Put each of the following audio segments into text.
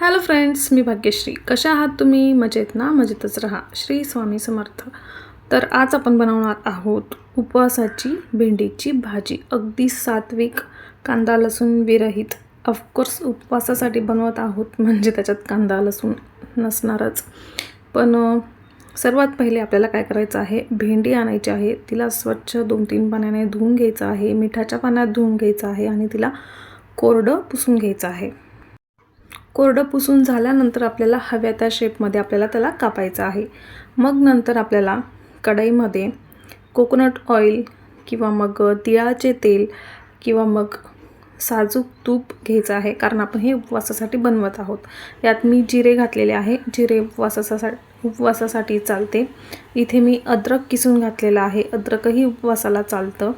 Hello friends मी भाग्यश्री. कशा आहात तुम्ही? मजेत ना? मजेतच राहा. श्री स्वामी समर्थ. तर आज आपण बनवणार आहोत उपवासाची भेंडीची भाजी. अगदी सात्विक कांदा लसूण विरहित. ऑफकोर्स उपवासासाठी बनवत आहोत म्हणजे त्याच्यात कांदा लसूण नसणारच. पण सर्वात पहिले आपल्याला काय करायचं आहे? भेंडी आणायची आहे तिला स्वच्छ दोन तीन पाण्याने धुवून घ्यायचं आहे मिठाच्या पाण्यात धुवून घ्यायचं आहे आणि तिला कोरडं पुसून घ्यायचं आहे. कोरडं पुसून झाल्यानंतर आपल्याला हव्या त्या शेपमध्ये आपल्याला त्याला कापायचं आहे. मग नंतर आपल्याला कढईमध्ये कोकोनट ऑइल किंवा मग तिळाचे तेल किंवा मग साजूक तूप घ्यायचं आहे. कारण आपण हे उपवासासाठी बनवत आहोत. यात मी जिरे घातलेले आहे. जिरे उपवासासाठी उपवासासाठी चालते. इथे मी अद्रक किसून घातलेलं आहे. अद्रकही उपवासाला चालतं.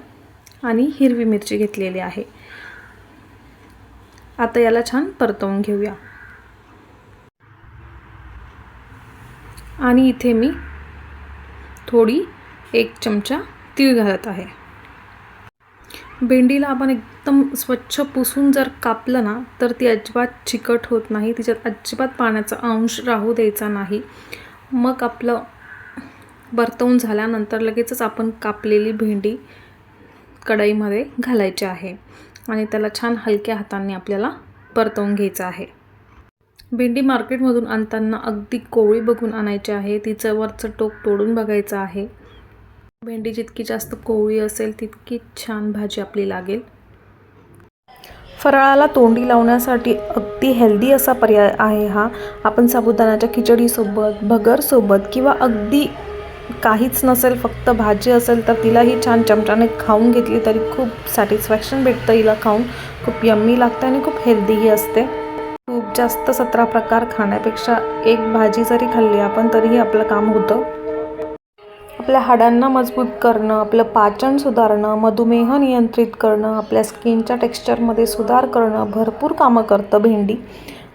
आणि हिरवी मिरची घेतलेली आहे. आता याला छान परतवून घेऊया. आणि इथे मी थोडी एक चमचा तीळ घालत आहे. भेंडीला आपण एकदम स्वच्छ पुसून जर कापलं ना तर ती अजिबात चिकट होत नाही तिच्यात अजिबात पाण्याचा अंश राहू द्यायचा नाही. मग आपलं परतवून झाल्यानंतर लगेचच आपण कापलेली भेंडी कढईमध्ये घालायची आहे. आणि त्याला छान हलक्या हातांनी आपल्याला परतवून घ्यायचं आहे. भेंडी मार्केटमधून आणताना अगदी कोवळी बघून आणायची आहे. तिचं वरचं टोक तोडून बघायचं आहे. भेंडी जितकी जास्त कोवळी असेल तितकी छान भाजी आपली लागेल. फराळाला तोंडी लावण्यासाठी अगदी हेल्दी असा पर्याय आहे हा. आपण साबुदाण्याच्या खिचडीसोबत भगरसोबत किंवा अगदी काहीच नसेल फक्त भाजी असेल तर तिलाही छान चमच्याने खाऊन घेतली तरी खूप सॅटिस्फॅक्शन भेटतं हिला खाऊन. खूप यम्मी लागते आणि खूप हेल्दीही असते. खूप जास्त सतरा प्रकार खाण्यापेक्षा एक भाजी जरी खाल्ली आपण तरीही आपलं काम होतं. आपल्या हाडांना मजबूत करणं आपलं पाचन सुधारणं मधुमेह नियंत्रित करणं आपल्या स्किनच्या टेक्स्चरमध्ये सुधार करणं भरपूर कामं करतं भेंडी.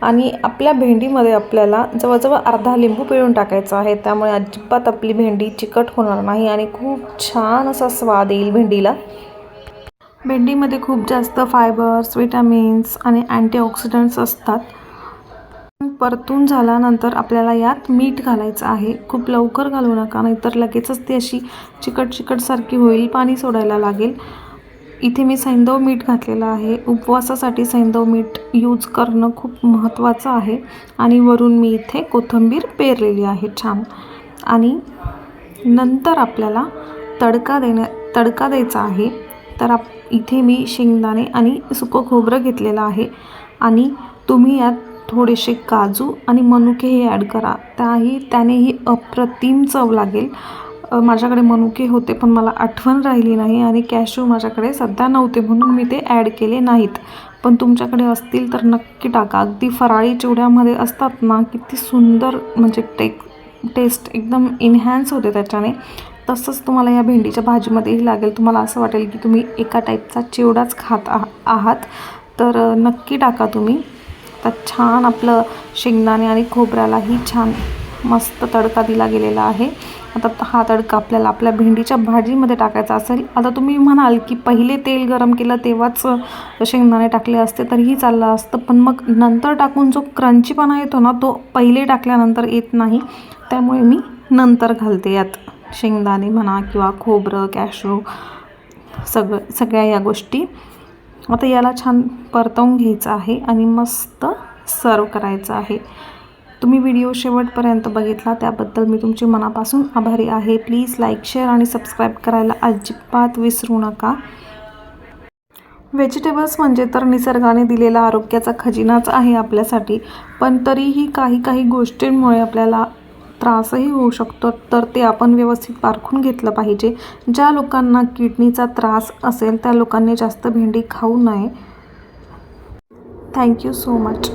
आणि आपल्या भेंडीमध्ये आपल्याला जवळजवळ अर्धा लिंबू पिळून टाकायचा आहे. त्यामुळे अजिबात आपली भेंडी चिकट होणार नाही आणि खूप छान असा स्वाद येईल भेंडीला. भेंडीमध्ये खूप जास्त फायबर्स विटॅमिन्स आणि अँटीऑक्सिडंट्स असतात. परतून झाल्यानंतर आपल्याला यात मीठ घालायचं आहे. खूप लवकर घालू नका नाहीतर लगेचच ती अशी चिकट चिकटसारखी होईल पाणी सोडायला लागेल. इथे मी सैंदव मीठ घातलेलं आहे. उपवासासाठी सैंदव मीठ यूज करणं खूप महत्त्वाचं आहे. आणि वरून मी इथे कोथिंबीर पेरलेली आहे छान. आणि नंतर आपल्याला तडका देण्या तडका द्यायचा आहे. तर आप इथे मी शेंगदाणे आणि सुकं खोबरं घेतलेलं आहे. आणि तुम्ही यात थोडेसे काजू आणि मनुके हे ॲड करा. त्याही त्यानेही अप्रतिम चव लागेल. माझ्याकडे मनुके होते पण मला आठवण राहिली नाही आणि कॅशू माझ्याकडे सध्या नव्हते म्हणून मी ते ॲड केले नाहीत. पण तुमच्याकडे असतील तर नक्की टाका. अगदी फराळी चिवड्यामध्ये असतात ना किती सुंदर म्हणजे टेक टेस्ट एकदम इन्हॅन्स होते त्याच्याने. तसंच तुम्हाला या भेंडीच्या भाजीमध्येही लागेल. तुम्हाला असं वाटेल की तुम्ही एका टाईपचा चिवडाच खात आहा- आहात. तर नक्की टाका तुम्ही. तर छान आपलं शेंगदाणे आणि खोबऱ्यालाही छान मस्त तडका दिला गेलेला आहे. आता हा तडका आपल्याला आपल्या भेंडीच्या भाजीमध्ये टाकायचा असेल आता तुम्ही म्हणाल की पहिले तेल गरम केलं तेव्हाच शेंगदाणे टाकले असते तरीही चाललं असतं. पण मग नंतर टाकून जो क्रंचीपणा येतो ना तो पहिले टाकल्यानंतर येत नाही. त्यामुळे मी नंतर घालते यात. शेंगदाणे म्हणा किंवा खोबरं कॅशू सगळं सगळ्या या गोष्टी. आता याला छान परतवून घ्यायचं आहे आणि मस्त सर्व करायचं आहे. तुम्ही व्हिडिओ शेवटपर्यंत बघितला त्याबद्दल मी तुमची मनापासून आभारी आहे. प्लीज लाईक शेअर आणि सबस्क्राईब करायला अजिबात विसरू नका. व्हेजिटेबल्स म्हणजे तर निसर्गाने दिलेला आरोग्याचा खजिनाच आहे आपल्यासाठी पण तरीही काही काही गोष्टींमुळे आपल्याला त्रासही होऊ शकतो तर ते आपण व्यवस्थित पारखून घेतलं पाहिजे. ज्या लोकांना किडनीचा त्रास असेल त्या लोकांनी जास्त भेंडी खाऊ नये. Thank you so much.